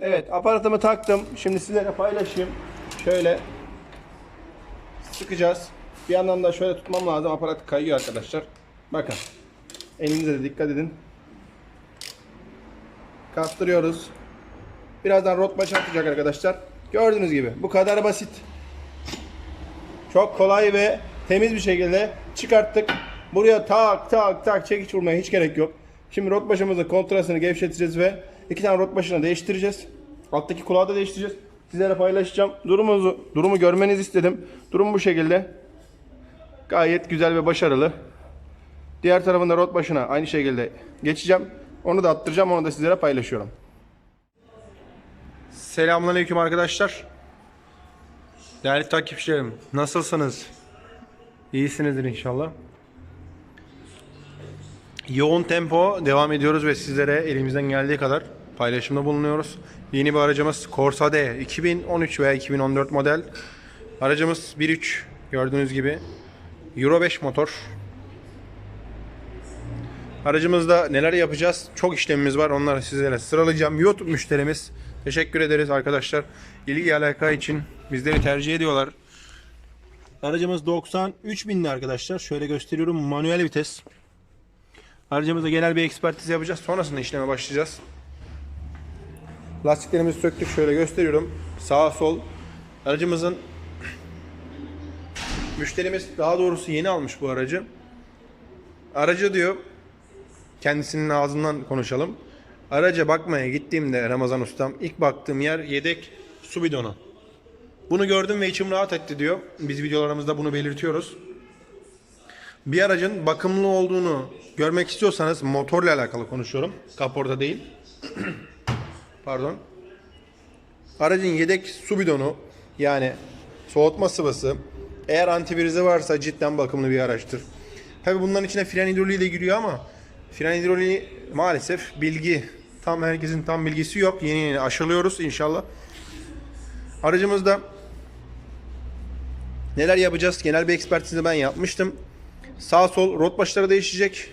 Evet aparatımı taktım. Şimdi sizlere paylaşayım. Şöyle sıkacağız. Bir yandan da şöyle tutmam lazım. Aparat kayıyor arkadaşlar. Bakın. Elinize de dikkat edin. Kaptırıyoruz. Birazdan rot başı atacak arkadaşlar. Gördüğünüz gibi bu kadar basit. Çok kolay ve temiz bir şekilde çıkarttık. Buraya tak tak tak çekiç vurmaya hiç gerek yok. Şimdi rot başımızın kontrasını gevşeteceğiz ve iki tane rot başını değiştireceğiz. Alttaki kulağı da değiştireceğiz. Sizlere paylaşacağım. Durumunuzu, durumu görmenizi istedim. Durum bu şekilde. Gayet güzel ve başarılı. Diğer tarafında rot başına aynı şekilde geçeceğim. Onu da attıracağım. Onu da sizlere paylaşıyorum. Selamünaleyküm arkadaşlar. Değerli takipçilerim, nasılsınız? İyisinizdir inşallah. Yoğun tempo devam ediyoruz ve sizlere elimizden geldiği kadar paylaşımda bulunuyoruz. Yeni bir aracımız Corsa D 2013 veya 2014 model. Aracımız 1.3 gördüğünüz gibi Euro 5 motor. Aracımızda neler yapacağız? Çok işlemimiz var. Onları sizlere sıralayacağım. YouTube müşterimiz. Teşekkür ederiz arkadaşlar. İlgi alaka için bizleri tercih ediyorlar. Aracımız 93 binli arkadaşlar. Şöyle gösteriyorum. Manuel vites. Aracımızda genel bir ekspertiz yapacağız. Sonrasında işleme başlayacağız. Lastiklerimizi söktük. Şöyle gösteriyorum. Sağ sol. Aracımızın müşterimiz daha doğrusu yeni almış bu aracı. Aracı diyor kendisinin ağzından konuşalım. Araca bakmaya gittiğimde Ramazan ustam ilk baktığım yer yedek su bidonu. Bunu gördüm ve içim rahat etti diyor. Biz videolarımızda bunu belirtiyoruz. Bir aracın bakımlı olduğunu görmek istiyorsanız motorla alakalı konuşuyorum. Kaporta değil. Pardon. Aracın yedek su bidonu yani soğutma sıvısı eğer antivirizi varsa cidden bakımlı bir araçtır. Tabi bunların içine fren hidroliği de giriyor ama fren hidroliği maalesef bilgi tam herkesin tam bilgisi yok. Yeni yeni aşılıyoruz inşallah. Aracımızda neler yapacağız? Genel bir ekspertizi ben yapmıştım. Sağ sol rot başları değişecek.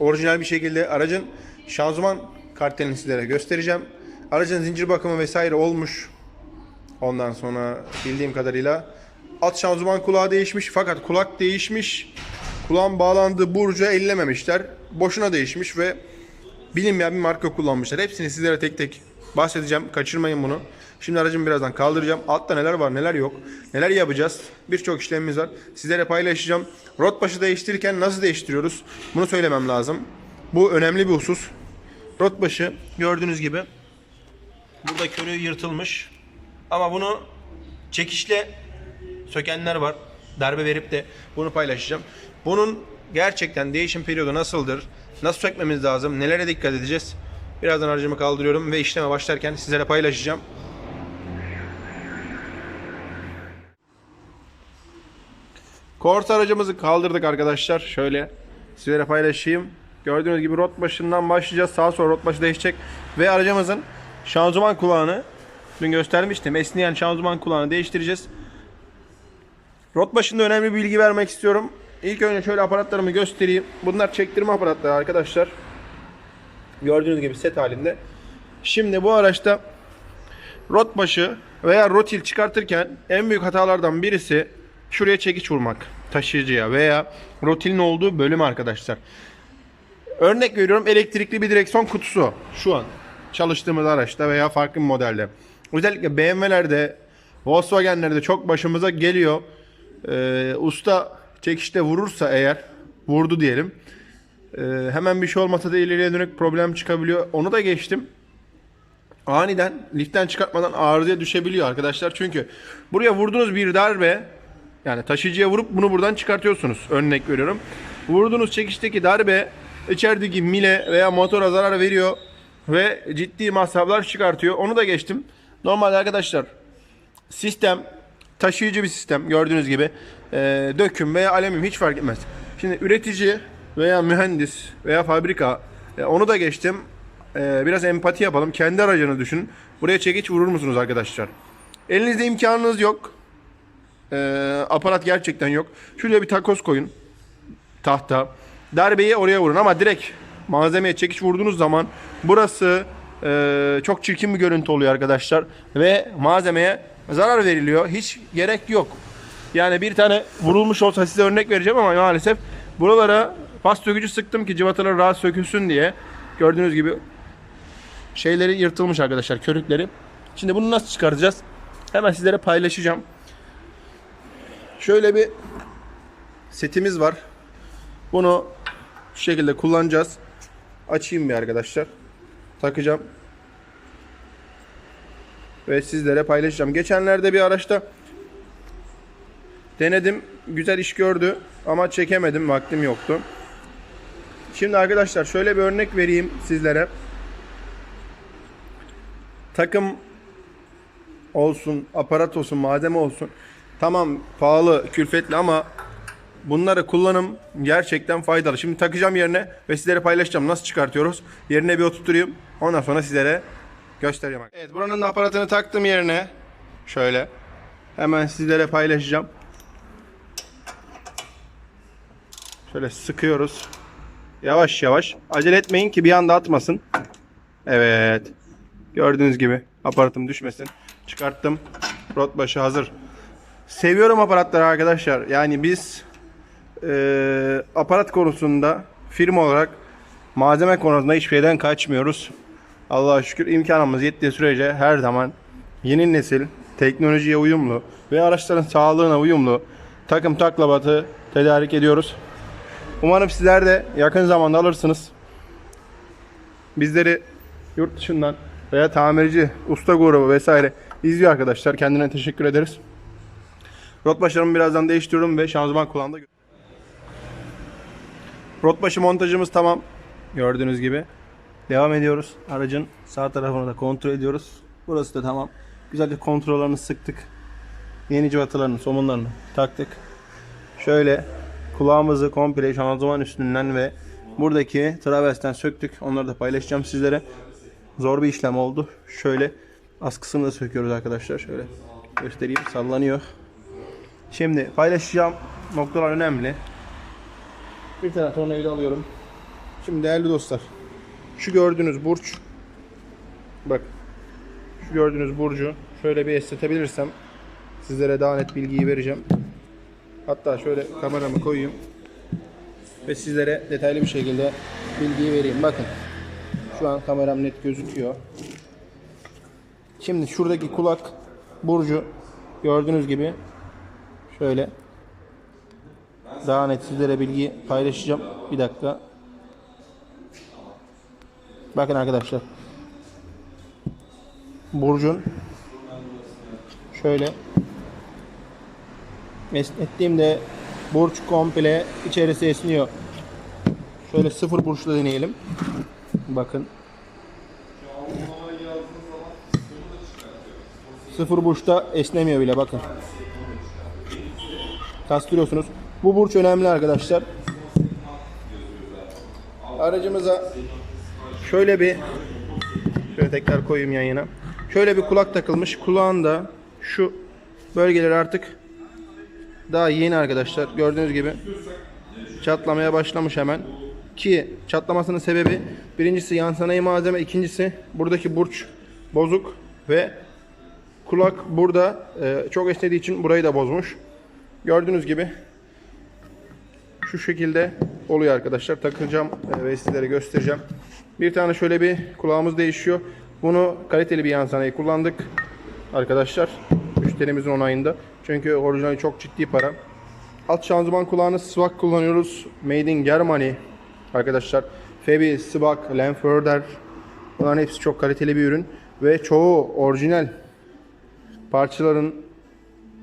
Orijinal bir şekilde aracın şanzıman kartelini sizlere göstereceğim. Aracın zincir bakımı vesaire olmuş. Ondan sonra bildiğim kadarıyla alt şanzıman kulağı değişmiş fakat kulak değişmiş. Kulağın bağlandığı burcu ellememişler. Boşuna değişmiş ve bilinmeyen bir marka kullanmışlar. Hepsini sizlere tek tek bahsedeceğim. Kaçırmayın bunu. Şimdi aracımı birazdan kaldıracağım. Altta neler var neler yok. Neler yapacağız. Birçok işlemimiz var. Sizlere paylaşacağım. Rot başı değiştirirken nasıl değiştiriyoruz? Bunu söylemem lazım. Bu önemli bir husus. Rot başı gördüğünüz gibi burada körü yırtılmış. Ama bunu çekişle sökenler var. Darbe verip de bunu paylaşacağım. Bunun gerçekten değişim periyodu nasıldır? Nasıl sökmemiz lazım? Nelere dikkat edeceğiz? Birazdan aracımı kaldırıyorum ve işleme başlarken sizlere paylaşacağım. Corsa aracımızı kaldırdık arkadaşlar. Şöyle sizlere paylaşayım. Gördüğünüz gibi rot başından başlayacağız. Sağa sola rot başı değişecek. Ve aracımızın şanzıman kulağını dün göstermiştim. Esneyen şanzıman kulağını değiştireceğiz. Rot başında önemli bir bilgi vermek istiyorum. İlk önce şöyle aparatlarımı göstereyim. Bunlar çektirme aparatları arkadaşlar. Gördüğünüz gibi set halinde. Şimdi bu araçta rot başı veya rotil çıkartırken en büyük hatalardan birisi şuraya çekiç vurmak taşıyıcıya veya rotilin olduğu bölüm arkadaşlar. Örnek veriyorum elektrikli bir direksiyon kutusu şu an çalıştığımız araçta veya farklı bir modelde. Özellikle BMW'lerde, Volkswagen'lerde çok başımıza geliyor. Ee, usta çekişte vurursa eğer vurdu diyelim. Ee, hemen bir şey olmasa da ileriye dönük problem çıkabiliyor. Onu da geçtim. Aniden liften çıkartmadan arızaya düşebiliyor arkadaşlar. Çünkü buraya vurduğunuz bir darbe yani taşıyıcıya vurup bunu buradan çıkartıyorsunuz. Örnek veriyorum. Vurduğunuz çekişteki darbe içerideki mile veya motora zarar veriyor ve ciddi masraflar çıkartıyor. Onu da geçtim. Normalde arkadaşlar sistem taşıyıcı bir sistem gördüğünüz gibi e, döküm veya alüminyum hiç fark etmez. Şimdi üretici veya mühendis veya fabrika e, onu da geçtim. E, biraz empati yapalım. Kendi aracını düşünün. Buraya çekiç vurur musunuz arkadaşlar? Elinizde imkanınız yok. E, aparat gerçekten yok. Şuraya bir takoz koyun. Tahta. Darbeyi oraya vurun ama direkt malzemeye çekiç vurduğunuz zaman burası e, çok çirkin bir görüntü oluyor arkadaşlar. Ve malzemeye zarar veriliyor. Hiç gerek yok. Yani bir tane vurulmuş olsa size örnek vereceğim ama maalesef buralara pas sökücü sıktım ki cıvatalar rahat sökülsün diye. Gördüğünüz gibi şeyleri yırtılmış arkadaşlar körükleri. Şimdi bunu nasıl çıkaracağız? Hemen sizlere paylaşacağım. Şöyle bir setimiz var. Bunu şu şekilde kullanacağız. Açayım bir arkadaşlar. Takacağım. Ve sizlere paylaşacağım. Geçenlerde bir araçta denedim. Güzel iş gördü ama çekemedim. Vaktim yoktu. Şimdi arkadaşlar şöyle bir örnek vereyim sizlere. Takım olsun, aparat olsun, malzeme olsun. Tamam pahalı, külfetli ama bunları kullanım gerçekten faydalı. Şimdi takacağım yerine ve sizlere paylaşacağım. Nasıl çıkartıyoruz? Yerine bir oturtayım. Ondan sonra sizlere göstereceğim. Evet buranın da aparatını taktım yerine. Şöyle. Hemen sizlere paylaşacağım. Şöyle sıkıyoruz. Yavaş yavaş. Acele etmeyin ki bir anda atmasın. Evet. Gördüğünüz gibi aparatım düşmesin. Çıkarttım. Rot başı hazır. Seviyorum aparatları arkadaşlar. Yani biz eee, aparat konusunda firma olarak malzeme konusunda hiçbir şeyden kaçmıyoruz. Allah'a şükür imkanımız yettiği sürece her zaman yeni nesil teknolojiye uyumlu ve araçların sağlığına uyumlu takım taklabatı tedarik ediyoruz. Umarım sizler de yakın zamanda alırsınız. Bizleri yurt dışından veya tamirci, usta grubu vesaire izliyor arkadaşlar. Kendine teşekkür ederiz. Rot başlarımı birazdan değiştiriyorum ve şanzıman kulağında. Rot başı montajımız tamam. Gördüğünüz gibi. Devam ediyoruz. Aracın sağ tarafını da kontrol ediyoruz. Burası da tamam. Güzelce kontrollerini sıktık. Yeni cıvatalarını, somunlarını taktık. Şöyle kulağımızı komple şanzıman üstünden ve buradaki traversten söktük. Onları da paylaşacağım sizlere. Zor bir işlem oldu. Şöyle askısını da söküyoruz arkadaşlar. Şöyle göstereyim. Sallanıyor. Şimdi paylaşacağım noktalar önemli. Bir tane tornavida alıyorum. Şimdi değerli dostlar. Şu gördüğünüz burç. Bak. Şu gördüğünüz burcu şöyle bir esnetebilirsem sizlere daha net bilgiyi vereceğim. Hatta şöyle kameramı koyayım. Ve sizlere detaylı bir şekilde bilgiyi vereyim. Bakın. Şu an kameram net gözüküyor. Şimdi şuradaki kulak burcu gördüğünüz gibi şöyle daha net sizlere bilgi paylaşacağım. Bir dakika. Bakın arkadaşlar. Burcun şöyle esnettiğimde burç komple içerisi esniyor. Şöyle sıfır burçla deneyelim. Bakın. Sıfır burçta esnemiyor bile bakın. Kastırıyorsunuz. Bu burç önemli arkadaşlar. Aracımıza şöyle bir şöyle tekrar koyayım yan yana. Şöyle bir kulak takılmış. Kulağında şu bölgeler artık daha yeni arkadaşlar. Gördüğünüz gibi çatlamaya başlamış hemen. Ki çatlamasının sebebi birincisi yan sanayi malzeme, ikincisi buradaki burç bozuk ve kulak burada e, çok esnediği için burayı da bozmuş. Gördüğünüz gibi şu şekilde oluyor arkadaşlar. Takacağım e, ve sizlere göstereceğim. Bir tane şöyle bir kulağımız değişiyor. Bunu kaliteli bir yan sanayi kullandık arkadaşlar. Müşterimizin onayında. Çünkü orijinali çok ciddi para. Alt şanzıman kulağını Swag kullanıyoruz. Made in Germany arkadaşlar. Febi, Swag, Lanförder. Bunların hepsi çok kaliteli bir ürün. Ve çoğu orijinal parçaların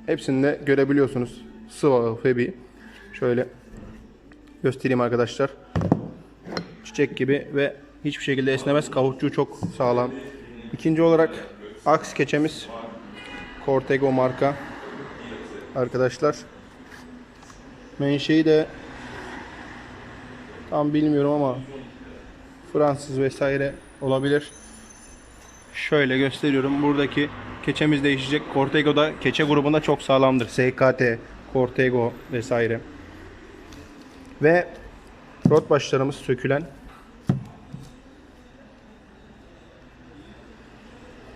hepsinde görebiliyorsunuz. Swag, Febi. Şöyle göstereyim arkadaşlar. Çiçek gibi ve hiçbir şekilde esnemez. Kavuççuğu çok sağlam. İkinci olarak aks keçemiz. Cortego marka. Arkadaşlar. Menşei de tam bilmiyorum ama Fransız vesaire olabilir. Şöyle gösteriyorum. Buradaki keçemiz değişecek. Cortego da keçe grubunda çok sağlamdır. SKT, Cortego vesaire. Ve rot başlarımız sökülen.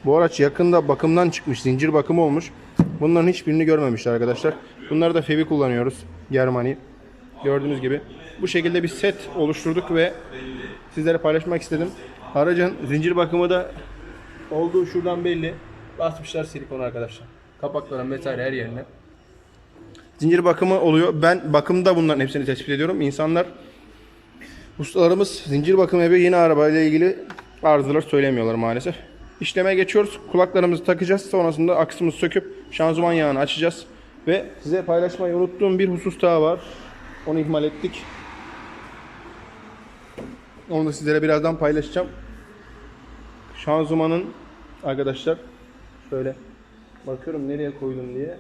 Bu araç yakında bakımdan çıkmış. Zincir bakımı olmuş. Bunların hiçbirini görmemişler arkadaşlar. Bunları da Fevi kullanıyoruz. Germani. Gördüğünüz gibi. Bu şekilde bir set oluşturduk ve sizlere paylaşmak istedim. Aracın zincir bakımı da olduğu şuradan belli. Basmışlar silikon arkadaşlar. Kapakların vesaire her yerine. Zincir bakımı oluyor. Ben bakımda bunların hepsini tespit ediyorum. İnsanlar ustalarımız zincir bakımı yapıyor. Yeni arabayla ilgili arızalar söylemiyorlar maalesef. İşleme geçiyoruz. Kulaklarımızı takacağız. Sonrasında aksımızı söküp şanzıman yağını açacağız. Ve size paylaşmayı unuttuğum bir husus daha var. Onu ihmal ettik. Onu da sizlere birazdan paylaşacağım. Şanzımanın arkadaşlar şöyle bakıyorum nereye koydum diye.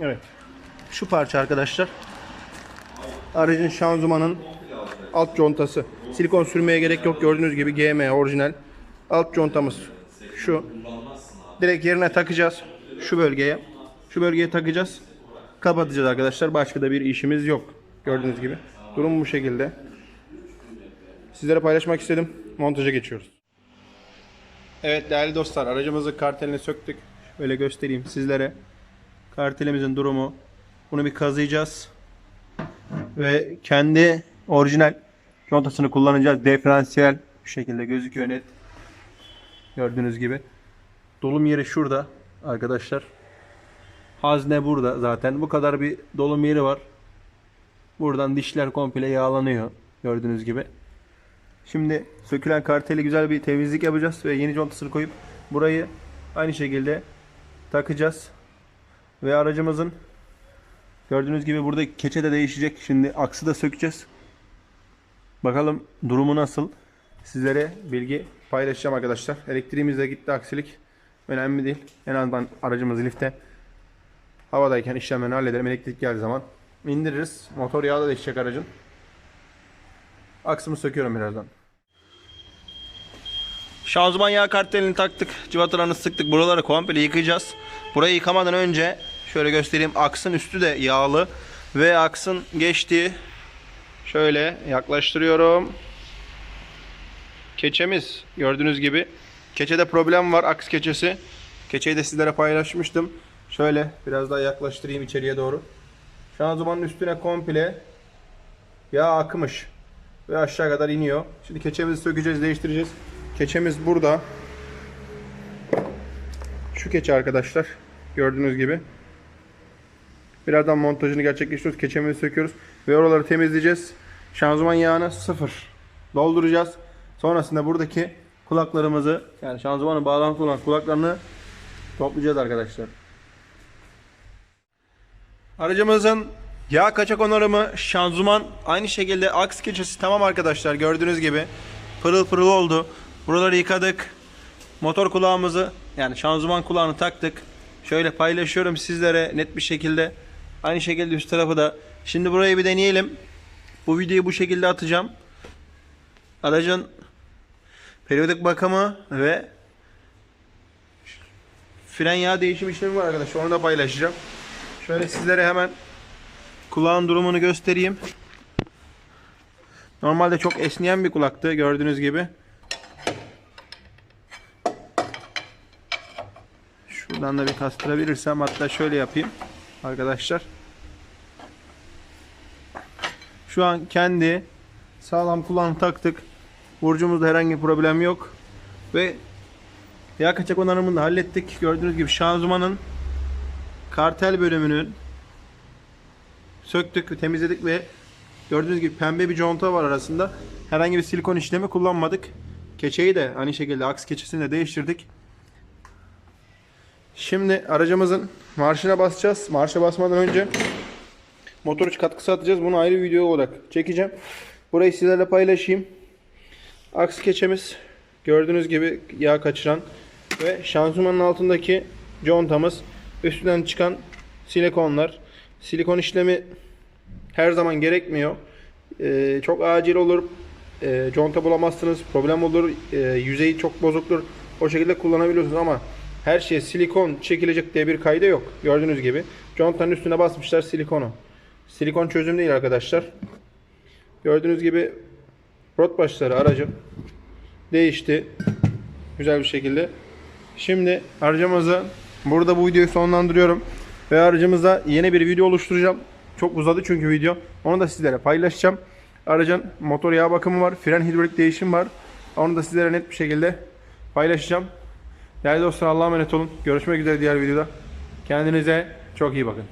Evet. Şu parça arkadaşlar. Aracın şanzımanın alt contası. Silikon sürmeye gerek yok. Gördüğünüz gibi GM orijinal. Alt contamız şu. Direkt yerine takacağız. Şu bölgeye. Şu bölgeye takacağız. Kapatacağız arkadaşlar. Başka da bir işimiz yok. Gördüğünüz gibi. Durum bu şekilde. Sizlere paylaşmak istedim. Montaja geçiyoruz. Evet değerli dostlar aracımızı kartelini söktük. Böyle göstereyim sizlere. Kartelimizin durumu. Bunu bir kazıyacağız. Ve kendi orijinal contasını kullanacağız. Diferansiyel şu şekilde gözüküyor net. Gördüğünüz gibi. Dolum yeri şurada arkadaşlar. Hazne burada zaten. Bu kadar bir dolum yeri var. Buradan dişler komple yağlanıyor. Gördüğünüz gibi. Şimdi sökülen karteli güzel bir temizlik yapacağız ve yeni contasını koyup burayı aynı şekilde takacağız. Ve aracımızın gördüğünüz gibi burada keçe de değişecek. Şimdi aksı da sökeceğiz. Bakalım durumu nasıl? Sizlere bilgi paylaşacağım arkadaşlar. Elektriğimiz de gitti aksilik. Önemli değil. En azından aracımız lifte havadayken işlemlerini hallederim. Elektrik geldiği zaman indiririz. Motor yağı da değişecek aracın. Aksımı söküyorum birazdan. Şanzıman yağ kartelini taktık. Cıvatalarını sıktık. Buraları komple yıkayacağız. Burayı yıkamadan önce şöyle göstereyim. Aksın üstü de yağlı. Ve aksın geçtiği şöyle yaklaştırıyorum. Keçemiz gördüğünüz gibi. Keçede problem var. Aks keçesi. Keçeyi de sizlere paylaşmıştım. Şöyle biraz daha yaklaştırayım içeriye doğru. Şanzımanın üstüne komple yağ akmış. Ve aşağı kadar iniyor. Şimdi keçemizi sökeceğiz, değiştireceğiz. Keçemiz burada. Şu keçe arkadaşlar. Gördüğünüz gibi. Birazdan montajını gerçekleştiriyoruz. Keçemizi söküyoruz. Ve oraları temizleyeceğiz. Şanzıman yağını sıfır dolduracağız. Sonrasında buradaki kulaklarımızı yani şanzımanın bağlantılı olan kulaklarını toplayacağız arkadaşlar. Aracımızın yağ kaçak onarımı, şanzıman aynı şekilde aks keçesi tamam arkadaşlar gördüğünüz gibi pırıl pırıl oldu. Buraları yıkadık. Motor kulağımızı yani şanzıman kulağını taktık. Şöyle paylaşıyorum sizlere net bir şekilde. Aynı şekilde üst tarafı da. Şimdi burayı bir deneyelim. Bu videoyu bu şekilde atacağım. Aracın periyodik bakımı ve fren yağ değişim işlemi var arkadaşlar. Onu da paylaşacağım. Şöyle sizlere hemen kulağın durumunu göstereyim. Normalde çok esneyen bir kulaktı gördüğünüz gibi. Şuradan da bir kastırabilirsem hatta şöyle yapayım arkadaşlar. Şu an kendi sağlam kulağını taktık. Burcumuzda herhangi bir problem yok. Ve yağ kaçak onarımını da hallettik. Gördüğünüz gibi şanzımanın kartel bölümünün söktük, temizledik ve gördüğünüz gibi pembe bir conta var arasında. Herhangi bir silikon işlemi kullanmadık. Keçeyi de aynı şekilde aks keçesini de değiştirdik. Şimdi aracımızın marşına basacağız. Marşa basmadan önce motor içi katkısı atacağız. Bunu ayrı video olarak çekeceğim. Burayı sizlerle paylaşayım. Aks keçemiz gördüğünüz gibi yağ kaçıran ve şanzımanın altındaki contamız üstünden çıkan silikonlar. Silikon işlemi her zaman gerekmiyor. Ee, çok acil olur. Ee, conta bulamazsınız. Problem olur. Ee, yüzeyi çok bozuktur. O şekilde kullanabiliyorsunuz ama Her şeye silikon çekilecek diye bir kaydı yok. Gördüğünüz gibi. Contanın üstüne basmışlar silikonu. Silikon çözüm değil arkadaşlar. Gördüğünüz gibi rot başları aracın değişti. Güzel bir şekilde. Şimdi aracımızı burada bu videoyu sonlandırıyorum. Ve aracımıza yeni bir video oluşturacağım. Çok uzadı çünkü video. Onu da sizlere paylaşacağım. Aracın motor yağ bakımı var. Fren hidrolik değişim var. Onu da sizlere net bir şekilde paylaşacağım. Değerli dostlar Allah'a emanet olun. Görüşmek üzere diğer videoda. Kendinize çok iyi bakın.